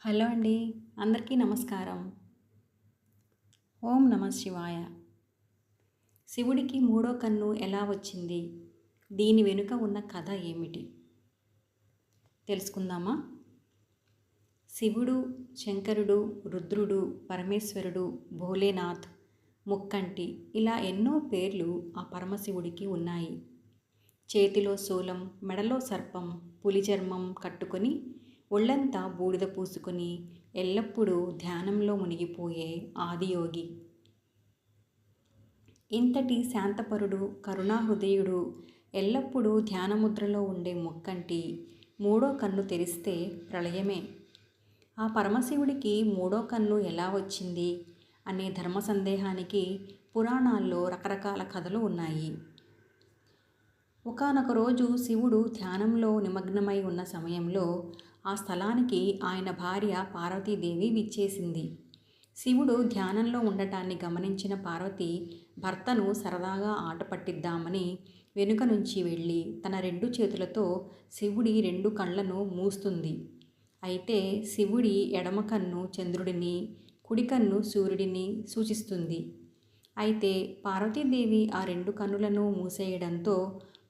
Hello అండి అందరికీ నమస్కారం. ఓం నమ శివాయ. శివుడికి మూడో కన్ను ఎలా వచ్చింది? దీని వెనుక ఉన్న కథ ఏమిటి? తెలుసుకుందామా? శివుడు శంకరుడు రుద్రుడు పరమేశ్వరుడు భోలేనాథ్ ముక్కంటి ఇలా ఎన్నో పేర్లు ఆ పరమశివుడికి ఉన్నాయి. చేతిలో శూలం మెడలో సర్పం పులి చర్మం కట్టుకొని ఒళ్ళంతా బూడిద పూసుకొని ఎల్లప్పుడూ ధ్యానంలో మునిగిపోయే ఆదియోగి. ఇంతటి శాంతపరుడు కరుణాహృదయుడు ఎల్లప్పుడూ ధ్యానముద్రలో ఉండే ముక్కంటి మూడో కన్ను తెరిస్తే ప్రళయమే. ఆ పరమశివుడికి మూడో కన్ను ఎలా వచ్చింది అనే ధర్మ సందేహానికి పురాణాల్లో రకరకాల కథలు ఉన్నాయి. ఒకనొక రోజు శివుడు ధ్యానంలో నిమగ్నమై ఉన్న సమయంలో ఆ స్థలానికి ఆయన భార్య పార్వతీదేవి విచ్చేసింది. శివుడు ధ్యానంలో ఉండటాన్ని గమనించిన పార్వతి భర్తను సరదాగా ఆట పట్టిద్దామని వెనుక నుంచి వెళ్ళి తన రెండు చేతులతో శివుడి రెండు కళ్ళను మూస్తుంది. అయితే శివుడి ఎడమ కన్ను చంద్రుడిని కుడి కన్ను సూర్యుడిని సూచిస్తుంది. అయితే పార్వతీదేవి ఆ రెండు కన్నులను మూసేయడంతో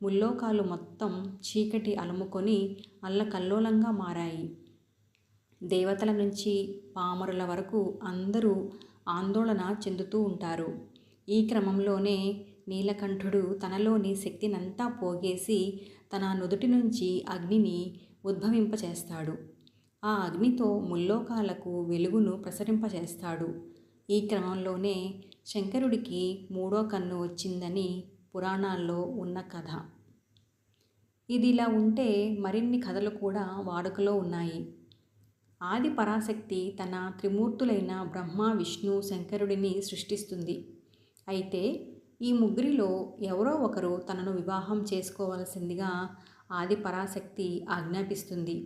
ముల్లోకాలు మొత్తం చీకటి అలుముకొని అల్లకల్లోలంగా మారాయి. దేవతల నుంచి పామరుల వరకు అందరూ ఆందోళన చెందుతూ ఉంటారు. ఈ క్రమంలోనే నీలకంఠుడు తనలోని శక్తినంతా పోగేసి తన నుదుటి నుంచి అగ్నిని ఉద్భవింపచేస్తాడు. ఆ అగ్నితో ముల్లోకాలకు వెలుగును ప్రసరింపచేస్తాడు. ఈ క్రమంలోనే శంకరుడికి మూడో కన్ను వచ్చిందని పురాణాల్లో ఉన్న కథ. ఇది ఇలా ఉంటే మరిన్ని కథలు కూడా వాడుకలో ఉన్నాయి. ఆది పరాశక్తి తన త్రిమూర్తులైన బ్రహ్మ విష్ణు శంకరుడిని సృష్టిస్తుంది. అయితే ఈ ముగ్గురిలో ఎవరో ఒకరు తనను వివాహం చేసుకోవలసిందిగా ఆది పరాశక్తి ఆజ్ఞాపిస్తుంది.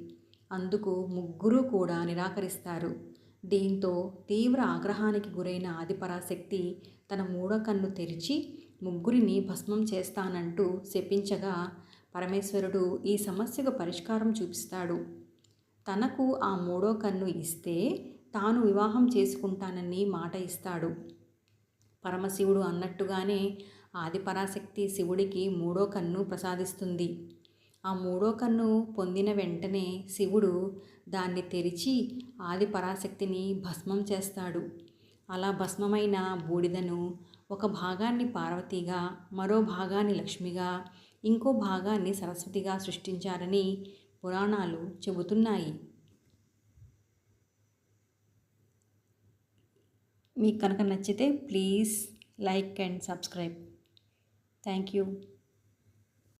అందుకు ముగ్గురు కూడా నిరాకరిస్తారు. దీంతో తీవ్ర ఆగ్రహానికి గురైన ఆదిపరాశక్తి తన మూడో కన్ను తెరిచి ముగ్గురిని భస్మం చేస్తానంటూ శపించగా పరమేశ్వరుడు ఈ సమస్యకు పరిష్కారం చూపిస్తాడు. తనకు ఆ మూడో కన్ను ఇస్తే తాను వివాహం చేసుకుంటానని మాట ఇస్తాడు. పరమశివుడు అన్నట్టుగానే ఆదిపరాశక్తి శివుడికి మూడో కన్ను ప్రసాదిస్తుంది. ఆ మూడో కన్ను పొందిన వెంటనే శివుడు దాన్ని తెరిచి ఆదిపరాశక్తిని భస్మం చేస్తాడు. అలా భస్మమైన బూడిదను ఒక భాగాన్ని పార్వతిగా మరో భాగాన్ని లక్ష్మిగా ఇంకో భాగాన్ని సరస్వతిగా సృష్టించారని పురాణాలు చెబుతున్నాయి. మీకు కనుక నచ్చితే please like and subscribe. Thank you.